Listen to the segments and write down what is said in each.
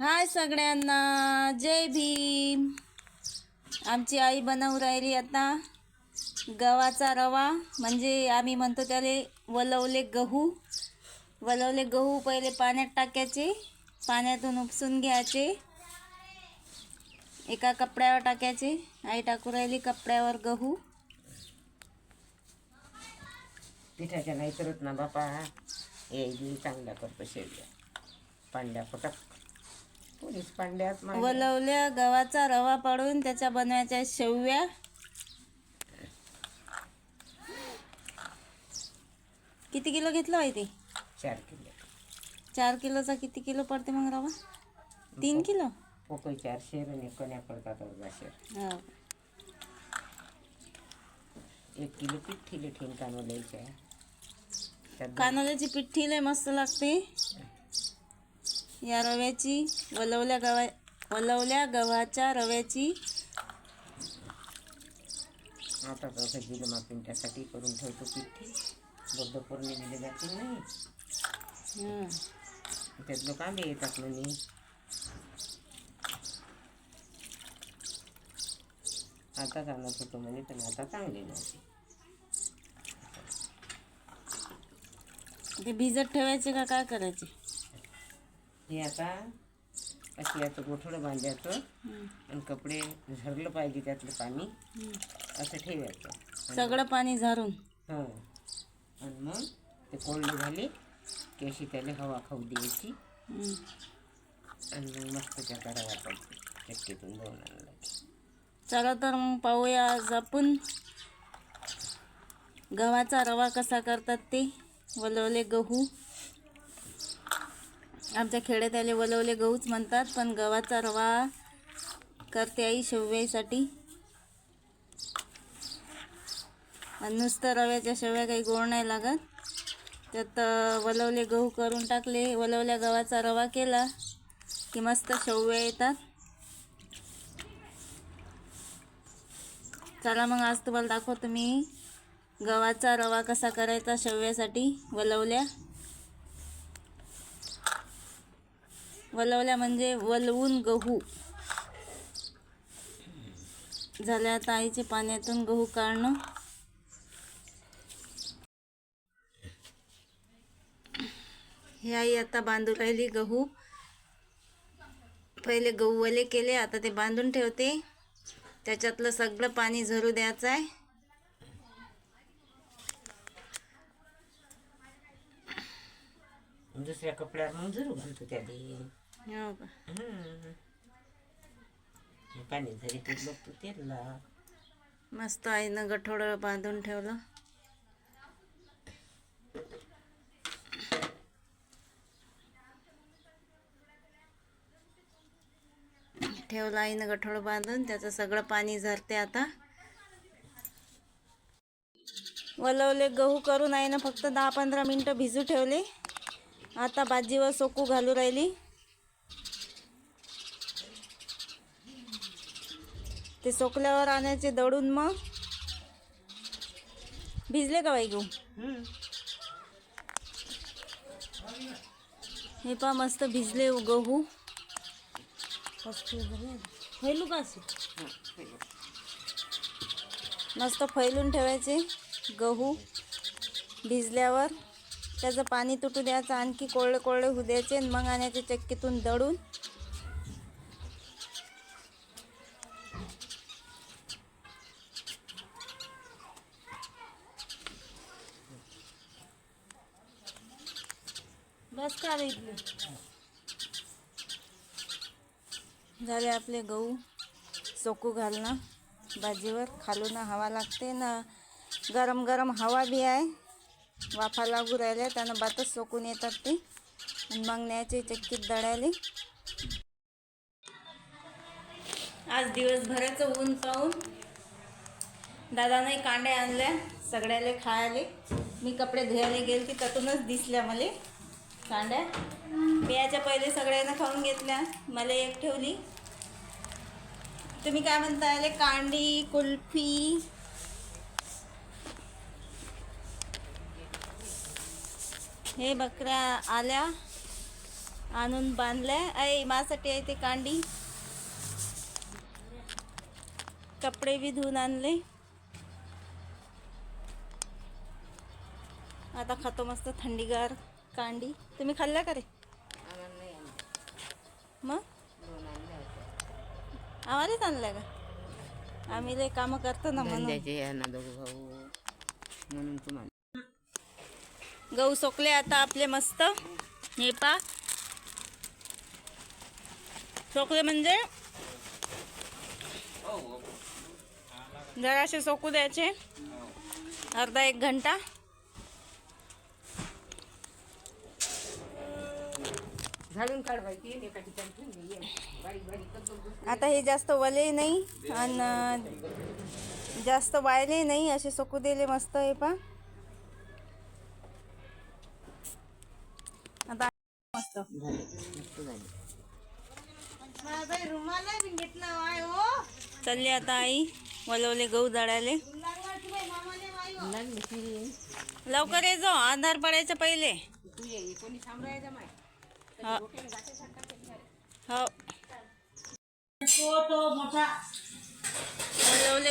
हाय सगळ्यांना. जय भीम. आमची आई बनवू राहिली आता. गव्हाचा रवा. म्हणजे आम्ही म्हणतो त्याले वलवले गहू. वलवले गहू पहिले पाण्यात टाकायचे. पाण्यातून उपसून घ्यायचे. एका कपड्यावर टाकायचे. आई टाकू राहिली कपड्यावर गहू. पिठाच्या नाही करत ना बापा. हे चांगला करतो शेवया. पांड्या पटक वलवल्या गव्हाचा रवा पाडून त्याच्या बनवायच्या शेवया. किती किलो घेतलं माहिती चार किलो. चार किलोचा किती किलो पडते मग रवा? तीन किलो? पोकळी चार शेर आणि कण्या पडतात अर्धा शेर. हो. एक किलो पीठ ठेले ठेवून दोन- कानोल्याची पिठ्ठी लय मस्त लागते. या रव्याची वलवल्या गव्हा वलवल्या गव्हाच्या रव्याची. आता तसं गेलं मग पिंट्यासाठी करून ठेवतो पिठी. बुद्ध पौर्णिमेला जातील नाही. त्यात लोक आंबे येतात म्हणे आता आणत होतो म्हणे पण आता चांगले नव्हते. ते भिजत ठेवायचे का काय करायचे? हे आता अशी आता गोठडं बांधायचं. आणि कपडे झरलं पाहिजे त्यातलं पाणी. असं ठेवायचं. सगळं पाणी झारून. हां. आणि मग ते कोरडे झाले की अशी त्याला हवा खाऊ द्यायची. आणि मग मस्त त्याचा रवा पडतो चक्कीतून दोन आणला चला तर मग पाहूया आज आपण गव्हाचा रवा कसा करतात ते. वलवले गहू. आमच्या खेड्यात आले वलवले गहूच म्हणतात पण गव्हाचा रवा करते आई शेवयासाठी नुसतं रव्याच्या शेवया काही गोड नाही लागत. त्यात वलवले गहू करून टाकले. वलवल्या गव्हाचा रवा केला की मस्त शेवया येतात. चला मग आज तुम्हाला दाखवतो मी गव्हाचा रवा कसा करायचा शेवयासाठी वलवल्या. वलवल्या म्हणजे वलवून गहू. झाल्या आता आईचे पाण्यातून गहू काढणं. हे आई आता बांधू राहिली गहू. पहिले गहू वले केले आता ते बांधून ठेवते. त्याच्यातलं सगळं पाणी झरू द्यायचं आहे. दुसऱ्या कपड्यावर मग जरूर घालतो त्याला हो का? पाणी झरी ते लोक तेलला मस्त आईनं गठोडं बांधून ठेवलं. ठेवलं आईनं गठोडं बांधून त्याचं सगळं पाणी झरते आता. वलवले गहू करून आईनं फक्त दहा पंधरा मिनटं भिजू ठेवले. आता बाजीवर सोकू घालू राहिली. ते सोकल्यावर आणायचे दळून मग. भिजले का बाई गहू? हे पा मस्त भिजले हो गहू. फैलू का मस्त फैलून ठेवायचे गहू भिजल्यावर. त्याचं पाणी तुटू द्यायचं आणखी कोरडे कोरडे होऊ द्यायचे आणि मग आणायचे चक्कीतून दळून. बस इथले. झाले आपले गहू. सोकू घालणं. भाजीवर खालून हवा लागते ना. गरम गरम हवा बी आहे. वाफा लागू राहिल्या त्यानं बातच सोकून येतात ते. आणि मग न्यायचे चक्कीत दळायले. आज दिवसभराचं ऊन पाहून दादाने कांड्या आणल्या सगळ्याले खायले. मी कपडे धुयाले गेले ती त्यातूनच दिसल्या मला. कांड्या? याच्या पहिले सगळ्यांना खाऊन घेतल्या. मला एक ठेवली. तुम्ही काय म्हणता कांडी कुल्फी. हे बकऱ्या आल्या. आणून बांधल्या. ऐ माझ्यासाठी आहे ते कांडी. कपडे बी धुवून आणले. आता खातो मस्त थंडीगार. कांडी. तुम्ही खाल्ल्या का रे? आणलं. मग. आम्हालाच आणल्या का? आम्ही लय कामं करतो ना म्हणून गहू सोकले आता आपले मस्त. हे पा. सोकले म्हणजे? जराशे सोकू द्यायचे. अर्धा एक घंटा. झाडून काढवायची एका ठिकाणी ठेवून ये. बारीक बारीक करून दुसरं. आता हे जास्त वले नाही आणि जास्त वायले नाही असे सोकू दिले मस्त हे पा आता मस्त. झाले मस्त झाले चालली आता आई वलवले गहू लागली की लवकर ये जो अंधार पडायच्या पहिले. तू ये कोणी सांभाळायचं माय. हो. हो.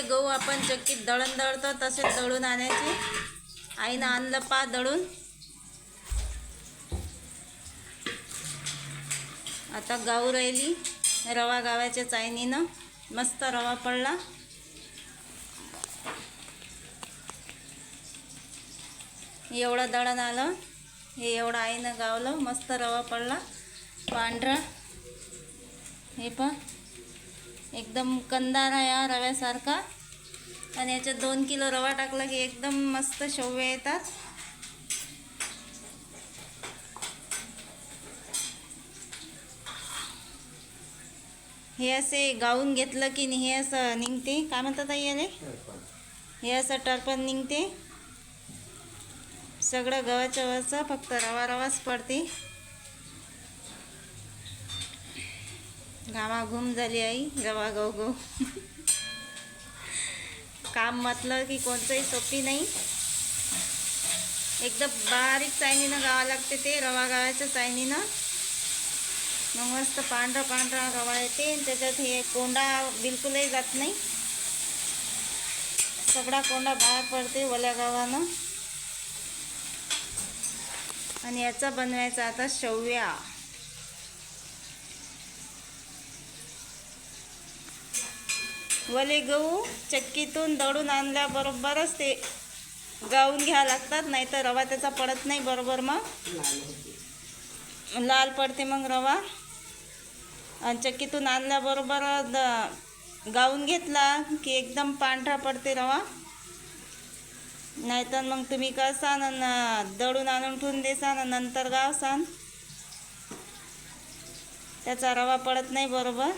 गहू आपण चक्कीत दळण दळतो तसेच दळून आणायचे. आईनं आणलं पा दळून. आता गाऊ राहिली. रवा गावाच्या चायनीनं. मस्त रवा पडला. एवढं दळण आलं. हे एवढं आईनं गावलं मस्त रवा पडला पांढरा. हे पण एकदम कंदार आहे हा रव्यासारखा. आणि याच्यात दोन किलो रवा टाकला की एकदम मस्त शेवया येतात. हे असे गाऊन घेतलं की हे असं निघते. काय म्हणतात याले? हे असं टरपण निघते. सगळं गव्हाच्या वरचं फक्त रवा रवाच पडते. घामाघूम झाली आई गवा गव गव. काम म्हटलं की कोणतंही सोपी नाही. एकदम बारीक चायनीनं गावा लागते ते रवा गावाच्या चायनीनं मग मस्त पांढरा पांढरा रवा येते आणि त्याच्यात हे कोंडा बिलकुलही जात नाही. सगळा कोंडा बाहेर पडते ओल्या गावानं आणि याचा बनवायचा आता शेवया. वले गहू चक्कीतून दळून आणल्याबरोबरच ते गाऊन घ्या लागतात नाही तर रवा त्याचा पडत नाही बरोबर मग. लाल पडते मग रवा. आणि चक्कीतून आणल्याबरोबर द गाऊन घेतला की एकदम पांढरा पडते रवा. नाहीतर मग तुम्ही करसान आणि दळून आणून ठेवून देसान आणि नंतर गावसान त्याचा रवा पडत नाही बरोबर.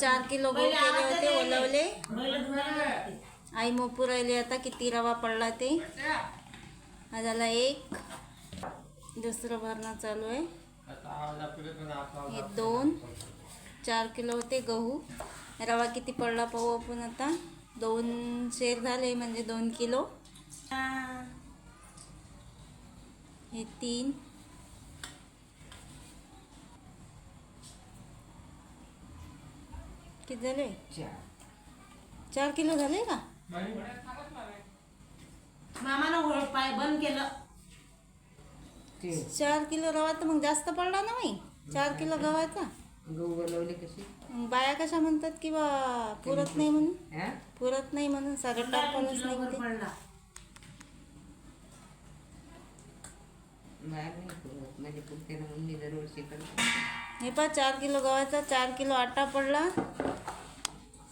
चार किलो गहू केले होते ओलवले. आई मोपू राहिली आता किती रवा पडला ते. हा झाला एक. दुसरं भरणं चालू आहे. हे दोन. चार किलो होते गहू. रवा किती पडला पाहू आपण आता. दोन शेर झाले म्हणजे दोन किलो. हे. तीन. किती झाले? चार. चार किलो झाले का? मामानं होळ पाय बंद केलं. चार किलो रवा तर मग जास्त पडला ना बाई? चार किलो गव्हाचा? गहू बनवले कशी? बाया कशा म्हणतात की बा पुरत नाही म्हणून? पुरत नाही म्हणून सागर टाकूनच नाही किलोभर ते. पडला. बाहेर नाही पुरत माझ्या पुरते ना म्हणून मी दरवर्षी करते. हे पा चार किलो गव्हाचा चार किलो आटा पडला.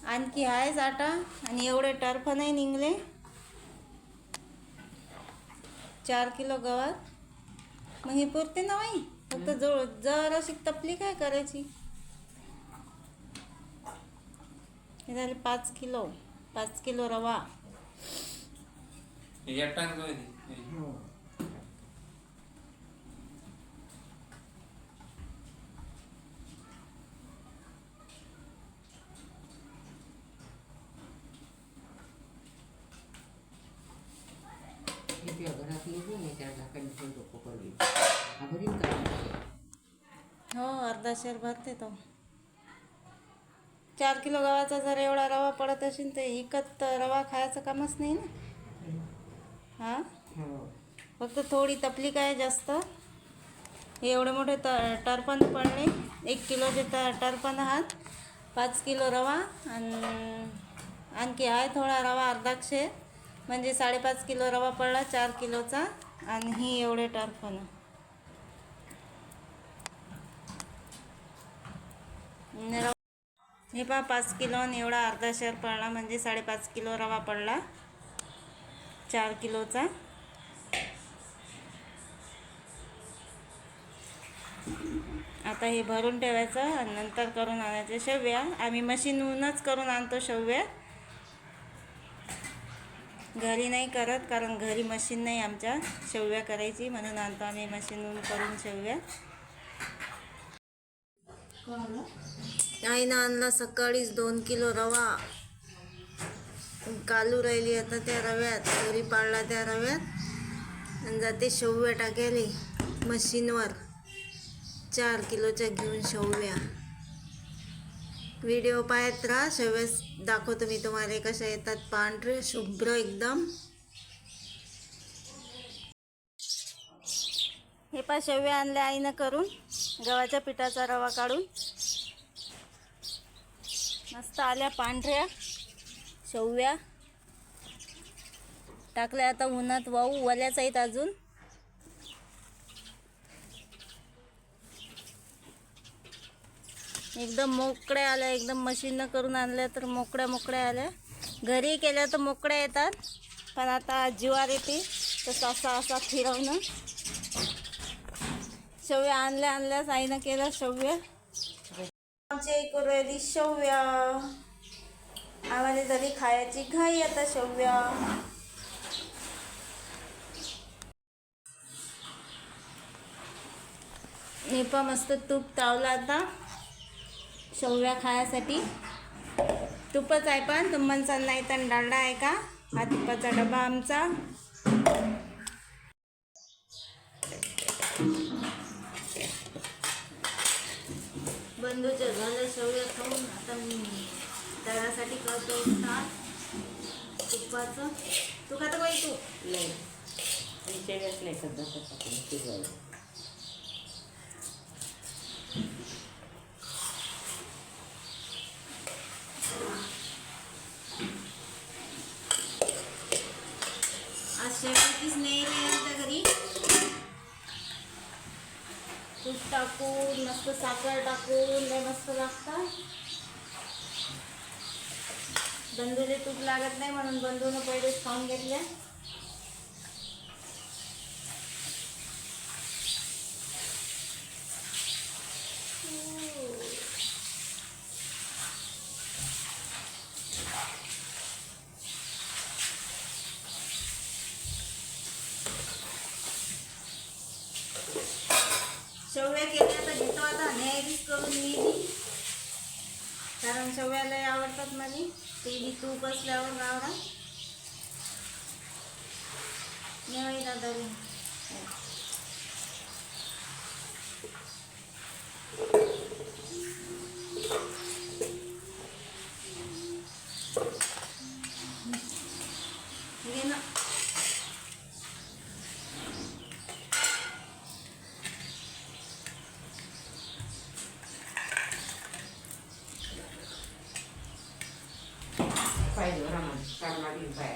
आणखी आहेच आटा आणि एवढे टर्फ नाही निघले. चार किलो गव्हात. मग हे पुरते ना बाई? फक्त जो जराशी तपली काय करायची? हे झाले पाच किलो पाच किलो रवा. हो. हो अर्धा शेर भरते तो. चार किलो गव्हाचा जर एवढा रवा पडत असेल तर इकत रवा खायचं कामच नाही ना? हां? फक्त थोडी तपली काय जास्त. एवढे मोठे त टरपण पडले. एक किलोचे त टरपण आहात. पाच किलो रवा आणि आणखी आहे थोडा रवा अर्धाक्षे. म्हणजे साडेपाच किलो रवा पडला चार किलोचा. आणि ही एवढे टरपण. रवा हे पहा पाच किलो आणि एवढा अर्धा शेर पडला म्हणजे साडेपाच किलो रवा पडला. चार किलोचा. आता हे भरून ठेवायचं आणि नंतर करून आणायचं शेवया. आम्ही मशीनहूनच करून आणतो शेवया. घरी नाही करत कारण घरी मशीन नाही आमच्या शेवया करायची म्हणून आणतो आम्ही मशीनहून करून शेवया. आईनं आणला सकाळीच दोन किलो रवा. कालू राहिली आता त्या रव्यात तरी पाडला त्या रव्यात. आणि जाते शेवया टाकायली मशीनवर. चार किलोच्या घेऊन शेव्या व्हिडिओ पाहत राहा शेव्यास दाखवतो मी तुम्हाला कशा येतात पांढरे शुभ्र एकदम. हे पा शेव्या आणल्या आईनं करून गव्हाच्या पिठाचा रवा काढून. मस्त आल्या पांढऱ्या शेवया टाकल्या आता उन्हात वाहू वल्याच आहेत अजून. एकदम मोकळ्या आल्या एकदम मशीननं करून आणल्या तर मोकळ्या मोकळ्या आल्या. घरी केल्या तर मोकळ्या येतात पण आता जीवार येते तसं असा असा फिरवणं. शेवया आणल्या आणल्याच आईनं केलं शेवया आमच्या इकडे राहिली शव्या. आम्हाला झाली खायची घाई आता शव्या. नेपा मस्त तूप तावला आता शव्या खायासाठी. तुपच आहे पण तुमचा नाही तर डालडा आहे का? हा तुपाचा डबा आमचा. बंधूच्या झालं शेवया खाऊन आता मी त्यासाठी करतो तुपाचं. तू खाता बाई तू. नाही. आणि शेवयाच नाही सध्या टाकून शिजवायला आज शेवटीच नाही आहे आमच्या घरी तूप टाकून मस्त साखर टाकून लय मस्त लागतात बंधूले तूप लागत नाही म्हणून बंधूनं पहिलेच खाऊन घेतल्या Ooh केल्या तर घेतो आता न्यायाधीश करून मी बी कारण शेवया लय आणि तेली तूप असल्यावर गावडा नेवायला दादा बी. घे ना पाहिजे रामा काढ मागील पायाला